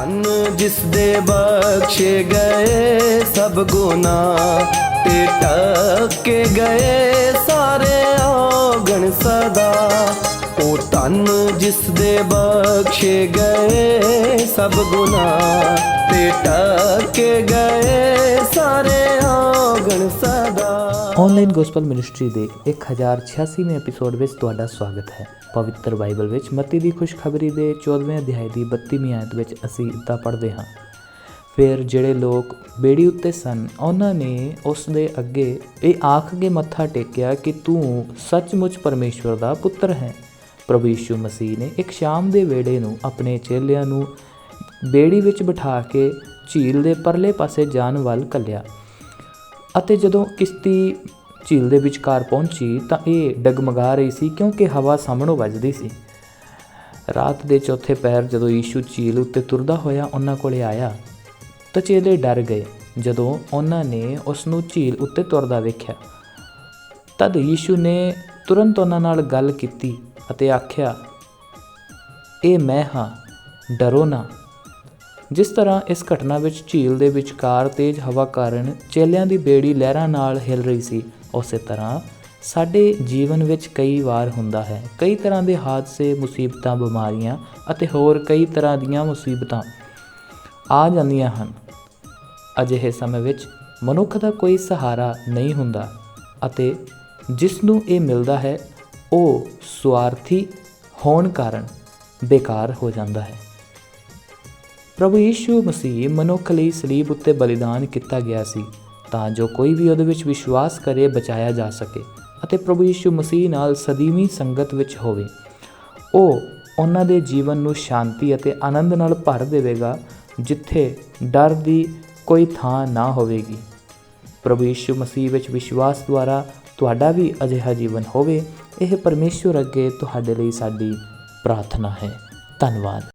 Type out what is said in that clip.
ਧੰਨ ਜਿਸ ਦੇ ਬਖਸ਼ੇ ਗਏ ਸਭ ਗੁਨਾਹ ਤੇ ਟੱਕੇ ਗਏ ਸਾਰੇ ਔਗਣ ਸਦਾ। ਉਹ ਧੰਨ ਜਿਸ ਦੇ ਬਖਸ਼ੇ ਗਏ ਸਭ ਗੁਨਾਹ ਤੇ ਟੱਕੇ ਗਏ ਆਨਲਾਈਨ ਗੋਸਪਲ ਮਿਨਿਸਟਰੀ ਦੇ 1086ਵੇਂ ਐਪੀਸੋਡ ਵਿੱਚ ਤੁਹਾਡਾ ਸਵਾਗਤ ਹੈ। ਪਵਿੱਤਰ ਬਾਈਬਲ ਵਿੱਚ ਮਤੀ ਦੀ ਖੁਸ਼ਖਬਰੀ ਦੇ 14ਵੇਂ ਅਧਿਆਇ ਦੀ 32ਵੀਂ ਆਇਤ ਵਿੱਚ ਅਸੀਂ ਇੱਦਾਂ ਪੜ੍ਹਦੇ ਹਾਂ। ਫਿਰ ਜਿਹੜੇ ਲੋਕ ਬੇੜੀ ਉੱਤੇ ਸਨ, ਉਹਨਾਂ ਨੇ ਉਸ ਦੇ ਅੱਗੇ ਇਹ ਆਖ ਕੇ ਮੱਥਾ ਟੇਕਿਆ ਕਿ ਤੂੰ ਸੱਚਮੁੱਚ ਪਰਮੇਸ਼ਵਰ ਦਾ ਪੁੱਤਰ ਹੈ। ਪ੍ਰਭੂ ਯਿਸੂ ਮਸੀਹ ਨੇ ਇੱਕ ਸ਼ਾਮ ਦੇ ਵੇੜੇ ਨੂੰ ਆਪਣੇ ਚੇਲਿਆਂ ਨੂੰ ਬੇੜੀ ਵਿੱਚ ਬਿਠਾ ਕੇ ਝੀਲ ਦੇ ਪਰਲੇ ਪਾਸੇ ਜਾਣ ਵੱਲ ਕੱਲਿਆ ਅਤੇ ਜਦੋਂ ਕਿਸ਼ਤੀ ਝੀਲ ਦੇ ਵਿਚਕਾਰ ਪਹੁੰਚੀ ਤਾਂ ਇਹ ਡਗਮਗਾ ਰਹੀ ਸੀ ਕਿਉਂਕਿ ਹਵਾ ਸਾਹਮਣੋਂ ਵੱਜਦੀ ਸੀ। ਰਾਤ ਦੇ ਚੌਥੇ ਪੈਰ ਜਦੋਂ ਯੀਸ਼ੂ ਝੀਲ ਉੱਤੇ ਤੁਰਦਾ ਹੋਇਆ ਉਹਨਾਂ ਕੋਲੇ ਆਇਆ ਤਾਂ ਚੇਲੇ ਡਰ ਗਏ ਜਦੋਂ ਉਹਨਾਂ ਨੇ ਉਸ ਨੂੰ ਝੀਲ ਉੱਤੇ ਤੁਰਦਾ ਵੇਖਿਆ। ਤਦ ਯੀਸ਼ੂ ਨੇ ਤੁਰੰਤ ਉਹਨਾਂ ਨਾਲ ਗੱਲ ਕੀਤੀ ਅਤੇ ਆਖਿਆ, ਇਹ ਮੈਂ ਹਾਂ, ਡਰੋ ਨਾ। ਜਿਸ ਤਰ੍ਹਾਂ ਇਸ ਘਟਨਾ ਵਿੱਚ ਝੀਲ ਦੇ ਵਿਚਕਾਰ ਤੇਜ਼ ਹਵਾ ਕਾਰਨ ਚੇਲਿਆਂ ਦੀ ਬੇੜੀ ਲਹਿਰਾਂ ਨਾਲ ਹਿਲ ਰਹੀ ਸੀ। ਉਸੇ ਤਰ੍ਹਾਂ ਸਾਡੇ ਜੀਵਨ ਵਿੱਚ ਕਈ ਵਾਰ ਹੁੰਦਾ ਹੈ। ਕਈ ਤਰ੍ਹਾਂ ਦੇ ਹਾਦਸੇ, ਮੁਸੀਬਤਾਂ, ਬਿਮਾਰੀਆਂ ਅਤੇ ਹੋਰ ਕਈ ਤਰ੍ਹਾਂ ਦੀਆਂ ਮੁਸੀਬਤਾਂ ਆ ਜਾਂਦੀਆਂ ਹਨ। ਅਜਿਹੇ ਸਮੇਂ ਵਿੱਚ ਮਨੁੱਖ ਦਾ ਕੋਈ ਸਹਾਰਾ ਨਹੀਂ ਹੁੰਦਾ ਅਤੇ ਜਿਸ ਨੂੰ ਇਹ ਮਿਲਦਾ ਹੈ, ਉਹ ਸਵਾਰਥੀ ਹੋਣ ਕਾਰਨ ਬੇਕਾਰ ਹੋ ਜਾਂਦਾ ਹੈ। ਪ੍ਰਭੂ ਯੀਸ਼ੂ ਮਸੀਹ ਮਨੁੱਖ ਲਈ ਸਲੀਬ ਉੱਤੇ ਬਲੀਦਾਨ ਕੀਤਾ ਗਿਆ ਸੀ, ਤਾਂ ਜੋ ਕੋਈ ਵੀ ਉਹਦੇ ਵਿੱਚ ਵਿਸ਼ਵਾਸ ਕਰੇ, ਬਚਾਇਆ ਜਾ ਸਕੇ ਅਤੇ ਪ੍ਰਭੂ ਯੀਸ਼ੂ ਮਸੀਹ ਨਾਲ ਸਦੀਵੀ ਸੰਗਤ ਵਿੱਚ ਹੋਵੇ। ਉਹ ਉਹਨਾਂ ਦੇ ਜੀਵਨ ਨੂੰ ਸ਼ਾਂਤੀ ਅਤੇ ਆਨੰਦ ਨਾਲ ਭਰ ਦੇਵੇਗਾ, ਜਿੱਥੇ ਡਰ ਦੀ ਕੋਈ ਥਾਂ ਨਾ ਹੋਵੇਗੀ। ਪ੍ਰਭੂ ਯੀਸ਼ੂ ਮਸੀਹ ਵਿੱਚ ਵਿਸ਼ਵਾਸ ਦੁਆਰਾ ਤੁਹਾਡਾ ਵੀ ਅਜਿਹਾ ਜੀਵਨ ਹੋਵੇ, ਇਹ ਪਰਮੇਸ਼ਵਰ ਅੱਗੇ ਤੁਹਾਡੇ ਲਈ ਸਾਡੀ ਪ੍ਰਾਰਥਨਾ ਹੈ। ਧੰਨਵਾਦ।